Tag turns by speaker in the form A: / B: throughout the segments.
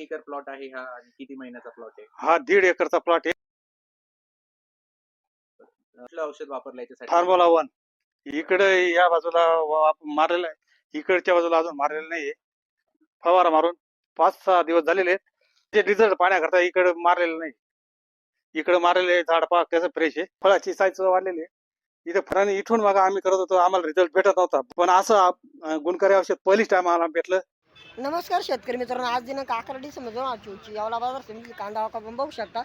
A: किती acre plot आहे हा आणि किती महिन्याचा प्लॉट आहे?
B: हा दीड एकरचा प्लॉट आहे.
A: कुठलं औषध वापरलं याच्यासाठी?
B: फार्मोला वन इकडे या बाजूला मारलेलं आहे. इकडच्या बाजूला अजून मारलेलं नाहीये. फवारा मारून पाच सहा दिवस झालेले आहेत. ते रिझल्ट पाहण्याकरता इकडे मारलेलं नाही. इकडे मारलेले झाड पाक त्याचं फ्रेश आहे. फळाची साईज वाढलेली आहे. इथे फळाने इथून बघा आम्ही करत होतो. आम्हाला रिझल्ट भेटत नव्हता. पण असं आप- अं, गुणकारी औषध पहिलीच टाइम आम्हाला भेटलं.
C: नमस्कार शेतकरी मित्रांनो आज दिनांक अकरा डिसेंबर दोन हजार चोवीसची यावला बाजार समिती कांदा आपण बघू शकता.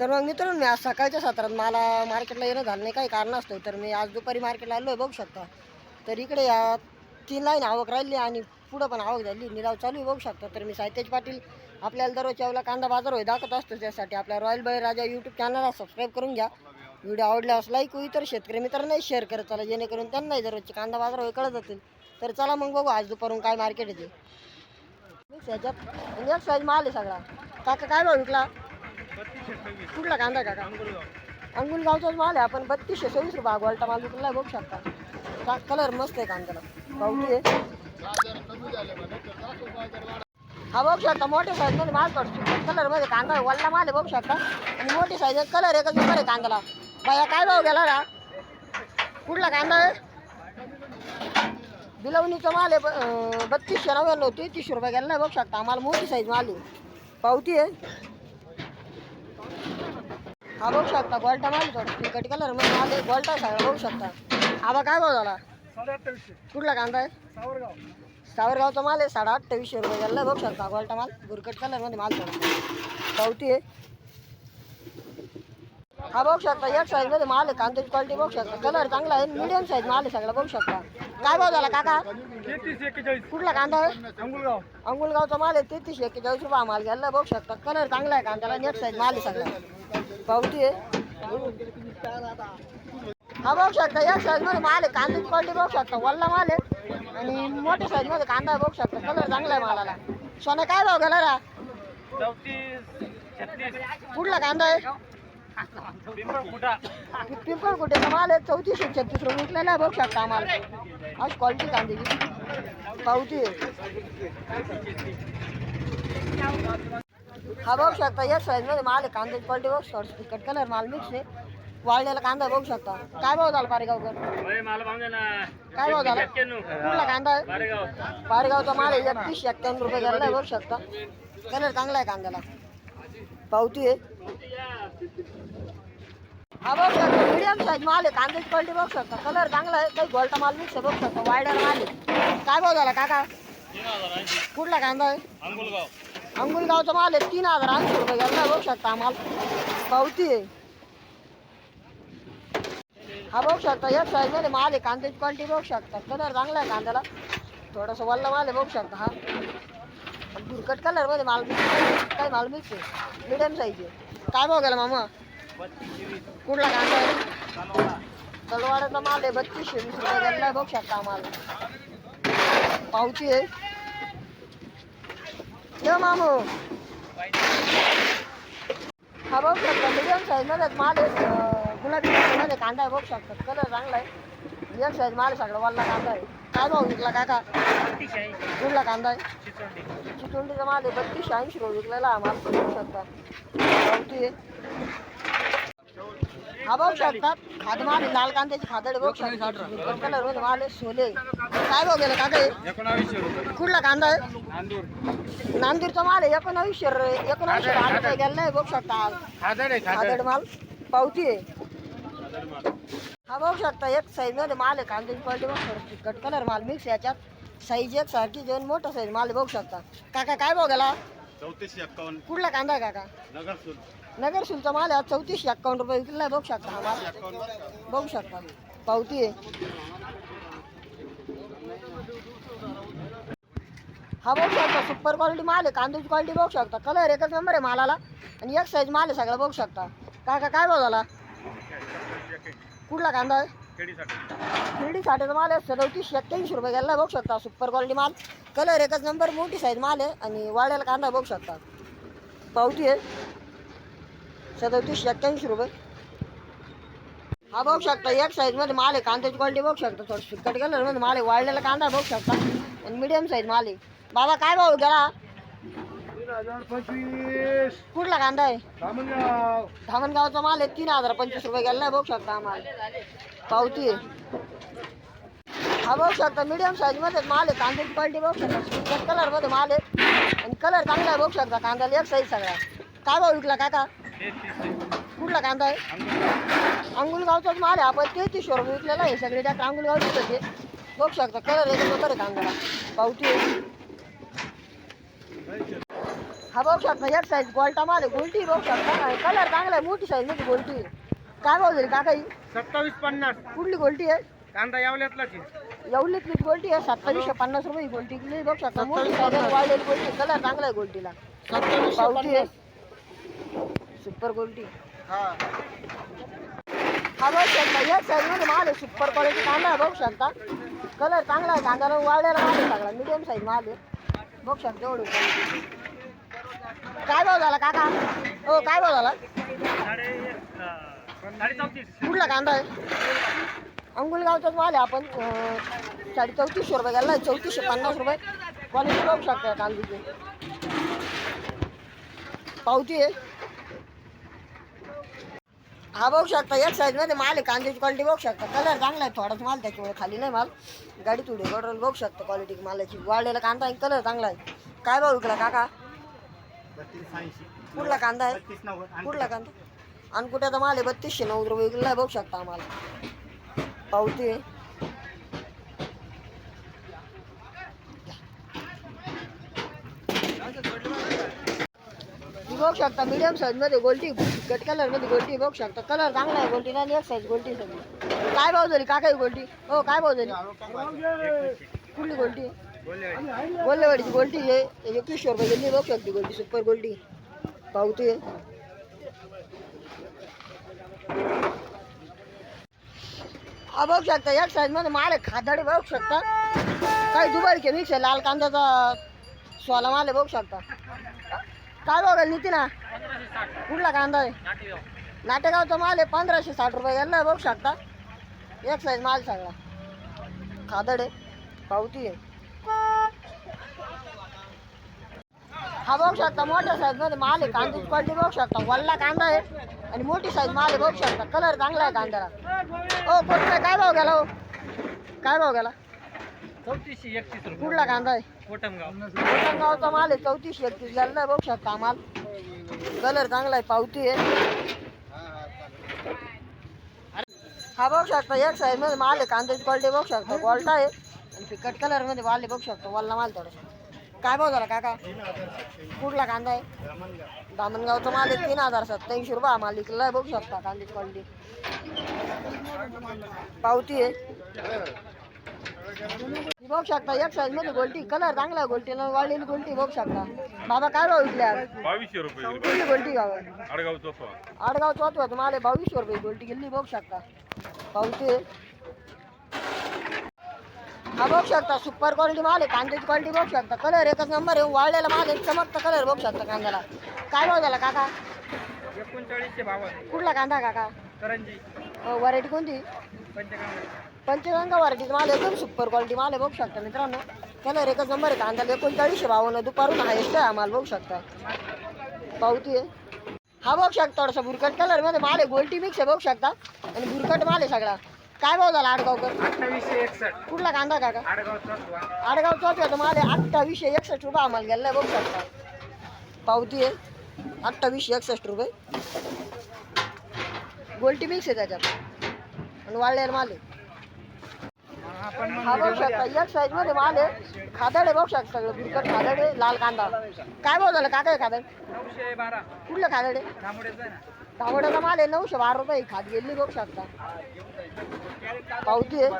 C: तर मग मित्रांनो मी आज सकाळच्या सत्रात मला मार्केटला येणं झालं नाही काही कारण असतं तर मी आज दुपारी मार्केटला आलो आहे बघू शकता. तर इकडे या तीन लाईन आवक राहिली आणि पुढं पण आवक झाली निराव चालू आहे बघू शकता. तर मी साहित्यज पाटील आपल्याला दररोज यावला कांदा बाजार होय दाखवत असतो त्यासाठी आपल्या रॉयल बाई राजा यूट्यूब चॅनलला सबस्क्राईब करून घ्या. व्हिडिओ आवडल्यास लाईक इतर शेतकरी मित्रांनाही शेअर करत चला जेणेकरून त्यांनाही दररोजचे कांदा बाजार होय कळत जातील. तर चला मग बघू आज दुपारून काय मार्केट येते. मिक्स ह्याच्यात एक साईज माल आहे सगळा. काका काय भाव विकला कुठला कांदा काका? अंगुल गावचाच माल आहे आपण बत्तीसशे सव्वीस रुपये गोलटा माल विकला बघू शकता. का कलर मस्त आहे कांद्याला. पावटी आहे. हा बघू शकता मोठ्या साईजमध्ये माल पडतो. कलरमध्ये कांदा वल्ला माल आहे बघू शकता. आणि मोठी साईज कलर एकच नंबर आहे कांद्याला. बाया काय भाव गेला ना कुठला कांदा आहे? बिलवणीचा माल आहे बत्तीसशे नव्याण्णव तेहतीसशे रुपये गेला बघू शकता. आम्हाला मोठी साईज माल आहे. पावती आहे. हा बघू शकता गोल्टा माल आहे फिकट कलर माल आहे गोल्टा सगळा बघू शकता. आबा काय भाव झाला? कुठला कांदा आहे? सावरगावचा माल आहे साडे अठ्ठावीसशे रुपये गेला बघू शकता. गोल्टा माल बुरकट कलरमध्ये माल पावती आहे. हा बघू शकता एक साईजमध्ये माल आहे कांद्याची क्वालिटी बघू शकता. कलर चांगला आहे मिडियम साईज माल आहे सगळा बघू शकता. काय भाव झाला काका? कुठला कांदा आहे? अंगुलगावचा माल आहे तेहतीस एक्केचाळीस रुपये माल. घ्यायला बघू शकता कलर चांगला आहे कांद्याला नेट साईज माल आहे सगळा. पावती आहे. हा बघू शकता एक साईजमध्ये माल आहे. कांद्याची क्वालिटी बघू शकता वल्ला माल आहे. आणि मोठ्या साईजमध्ये कांदा आहे बघू शकता कलर चांगला आहे मालाला. सोनं काय भाव गेला रा? कुठला कांदा आहे? पिंपळ कुठेचा माल आहे चौतीसशे छत्तीस रुपये विकलेला आहे बघू शकता आम्हाला. आज क्वालिटी कांद्याची पावती आहे. हा बघू शकता एक साईजमध्ये माल आहे. कांद्याची क्वालिटी बघू शकता तिखट कलर माल मिक्स आहे. वाळलेला कांदा बघू शकता. काय भाव झाला पारेगावकर? काय भाव झाला? कुठला कांदा आहे? पारेगावचा माल आहे एकतीसशे एक्क्याण्णव रुपये गेला बघू शकता. कलर चांगला आहे कांद्याला. पावती आहे. हा बघू शकता मीडियम साईज माल आहे कांद्याची क्वालिटी बघू शकता. कलर चांगला आहे काही गोल्टा माल मिक्स बघू शकता वायडर माल आहे. काय भाव झाला काका? कुठला कांदा आहे? अंगुलगावचा माल आहे तीन हजार ऐंशी रुपये गेला बघू शकता आम्हाला. पावती आहे. हा बघू शकता एक साईजमध्ये माल आहे कांद्याची क्वालिटी बघू शकता. कलर चांगला आहे कांद्याला. थोडासा वल्ला माल आहे बघू शकता हा. दुरकट कलरमध्ये माल आहे. काय माल मिक्स आहे. मिडियम साईज आहे. काय गेला मामा? कुठला कांदा आहे? तलवाड्याचा माल आहे बत्तीसशे वीस रुपये गेला बघ शकता आम्हाला पावती आहे. ये मामू. हा बघू शकता मिडियम साईजमध्ये माल आहे गुलाबी मध्ये कांदा आहे बघू शकता. कलर चांगला आहे. मिडियम साईज माल सगळं सगळा कांदा आहे. काय भाऊ विकला काका कुठला कांदा आहे? चितुंडीचा माल आहे बत्तीसशे ऐंशी रुपये विकलेला हा माल बघू शकता. पावती आहे. हा बघू शकता खाद माल आहे, लाल कांद्याची खादड बघू शकता कलरमध्ये माल आहे सोले काय भाव गेले काका? कुठला कांदा आहे? नांदूरचा माल आहे एकोणावीसशे एकोणावीसशे दहा रुपये गेला आहे बघू शकता. खादड माल पावती आहे. हा बघू शकता एक साईजमध्ये माल आहे कांद्याची क्वालिटी बघू शकता. कट कलर माल मिक्स याच्यात. साईज एक सारखी जेवण मोठा साईज माल बघू शकता. काका काय भाव गेला?
B: चौतीसशे एक्कावन्न
C: कुठला कांदा आहे काका?
B: नगर
C: नगर सुलचा माल आहे. चौतीसशे एक्कावन्न रुपये विकला बघू शकता हा माल. बघू शकता. पावती आहे. हा बघू शकता. सुपर क्वालिटी माल आहे. कांद्याची क्वालिटी बघू शकता. कलर एकच नंबर आहे मालाला. आणि एक साईज माल आहे सगळं. बघू शकता. काका काय भाव झाला? कुठला कांदा आहे? शिर्डी साठीचा माल आहे. सदतीसशे एक्क्याऐंशी रुपये गेला. बघू शकता. सुपर क्वालिटी माल. कलर एकच नंबर मोठी साईज माल आहे. आणि वाड्याला कांदा बघू शकता. पावती आहे. सदतीसशे एक्क्याऐंशी रुपये. हा बघू शकता एक साईजमध्ये माल आहे कांद्याची क्वालिटी बघू शकता थोडं सुकट कलरमध्ये माल आहे वाढलेला कांदा बघू शकता. आणि मिडियम साईज माल आहे. बाबा काय भाऊ गेला? कुठला कांदा आहे? धामणगावचा माल आहे तीन हजार पंचवीस रुपये गेला बघू शकता माल पावती. हा बघू शकता मीडियम साईजमध्ये माल आहे कांद्याची क्वालिटी बघू शकता. कलरमध्ये माल आहे. आणि कलर चांगला आहे बघू शकता कांद्याला एक साईज सगळा. काय भाऊ विकला काका? कुठला कांदा आहे? अंगुलगावचाच माल आहे. आपण तेहतीसशे रुपये विकलेला आहे. सगळे त्या अंगुलगावचे होते बघू शकता कलर एक नंबर आहे कांद्याला. पावती आहे. हा बघू शकता एक साईज गोल्टा माल आहे. गोल्टी बघू शकता. कलर चांगला आहे. मोठी साईजमध्ये गोल्टी आहे. काय भाव झाली काका ही?
B: सत्तावीस पन्नास.
C: कुठली गोल्टी आहे?
B: कांदा यावल्यातलाच
C: एवढीच गोल्टी आहे. सत्तावीसशे पन्नास रुपये गोल्टी. बघू शकता. मोठी साईज वाढलेली गोल्टी कलर चांगला आहे गोल्टीला. पावती आहे. सुपर गोल्टी हा. बघू शकता या साईजमध्ये माल आहे सुपर क्वालिटी कांदा आहे बघू शकता कलर चांगला आहे कांद्याला वाढलेला माल आहे सगळा. मिडियम साईज माल आहे. बघू शकता एवढं. काय भाव झाला काका? हो काय भाव झाला? कुठला कांदा आहे? अंगुलगावचाच माल आहे आपण साडे चौतीसशे रुपये गेला चौतीसशे पन्नास रुपये. क्वालिटी बघू शकता या कांद्याची. पावती आहे. हा बघू शकता एक साईजमध्ये माल आहे कांद्याची क्वालिटी बघू शकता. कलर चांगला आहे थोडाच माल त्याच्यामुळे खाली नाही माल. गाडी थोडी गडरल बघू शकता क्वालिटी मालाची. वाढलेला कांदा आहे कलर चांगला आहे. काय भाव विकला काका? कुठला कांदा आहे? कुठला कांदा? आणि कुठ्याचा माल आहे? बत्तीसशे नव्वद रुपये विकला बघू शकता आम्हाला. पावती आहे. बघू शकता. मिडियम साईजमध्ये गोल्टी कट कलरमध्ये गोल्टी बघू शकता. कलर चांगला आहे गोल्टी नाही एक साईज गोल्टी सगळी काय भाव झाली? काय काय गोल्टी? हो काय भाव झाली? कुठली गोल्टी? गोल्लेवाडीची गोल्टी आहे. एकवीसशे रुपये गेली बघू शकते गोल्टी सुपर गोल्टी. पावती हा बघू शकता एक साईजमध्ये माल खादाडे बघू शकता. काही दुबारी मिक्स आहे लाल कांद्याचा सोला माल बघू शकता. काय भाव बघाल नितीना कुठला कांदा आहे? नाटेगावचा माल आहे पंधराशे साठ रुपये. गेला बघू शकता. एक साईज माल सगळा खादड आहे पावती आहे. हा बघू शकता मोठ्या साईजमध्ये माल आहे. कांद्याची क्वालिटी बघू शकता. वल्ला कांदा आहे आणि मोठी साईज माल आहे बघू शकता. कलर चांगला आहे कांद्याला. हो कोणता काय भाव गेला हो? काय भाव गेला?
B: चौतीसशे एकतीस रुपये.
C: कुठला कांदा आहे?
B: कोटमगाव.
C: गावचा माल आहे चौतीसशे एकतीस. गेला बघू शकता माल. कलर चांगला आहे पावती आहे. हा बघू शकता एक साईजमध्ये माल आहे कांद्याची क्वालिटी बघू शकता गोल्टा आहे. आणि फिकट कलरमध्ये माल आहे बघू शकतो वल्ला माल थोडासा. काय भाव झाला काका? कुठला कांदा आहे? दामणगावचा माल आहे तीन हजार सत्याऐंशी रुपये. हा माल विकला आहे बघू शकता कांद्याची क्वालिटी पावती आहे. बघू शकता एक साईजमध्ये गोल्टी कलर चांगला आहे गोल्टीला वाढलेली गोल्टी बघू शकता. बाबा काय भाव आज?
D: बावीसशे रुपये
C: गोल्टी बाबा
D: आडगाव चोफा
C: आडगाव चौथवा तुम्हाला बावीसशे रुपये गोल्टी गेली बघू शकता. पावती. हा बघू शकता सुपर क्वालिटी माल आहे कांद्याची क्वालिटी बघू शकता. कलर एकच नंबर आहे वाळलेला माल आहे चमकता कलर बघू शकता कांद्याला. काय भाव झाला काका?
B: एकोणचाळीसशे बावन्न.
C: कुठला कांदा काका?
B: करंजी.
C: व्हरायटी कोणती?
B: पंचगंगा.
C: पंचगंगा व्हरायटीचा माल एकदम सुपर क्वालिटी माल आहे बघू शकता मित्रांनो. कलर एकच नंबर आहे कांदा एकोणचाळीसशे बावन्न दुपारून हायस्ट आहे हा माल बघू शकता. पावती आहे. हा बघू शकता थोडासा भुरकट कलरमध्ये माल आहे गोल्टी मिक्स आहे बघू शकता. आणि भुरकट माल आहे सगळा. काय भाव झाला आडगावकर? कुठला कांदा काका?
B: आडगाव
C: चौथ्याचा माल आहे अठ्ठावीसशे एकसष्ट रुपये आम्हाला गेला बघू शकता. पावती आहे अठ्ठावीसशे एकसष्ट रुपये. गोल्टी मिक्स आहे त्याच्यात. आणि वाळलेला माल आहे. हा बघू शकता. एक साईजमध्ये माल आहे. खादड आहे बघू शकता सगळं. बिरकट खादड आहे लाल कांदा. काय भाव झाला? काय खादड?
B: बारा.
C: कुठलं खादड? आहे
B: आहे
C: तांबड्याचा माल आहे. नऊशे बारा रुपये खात गेली बघू शकता. पावती आहे.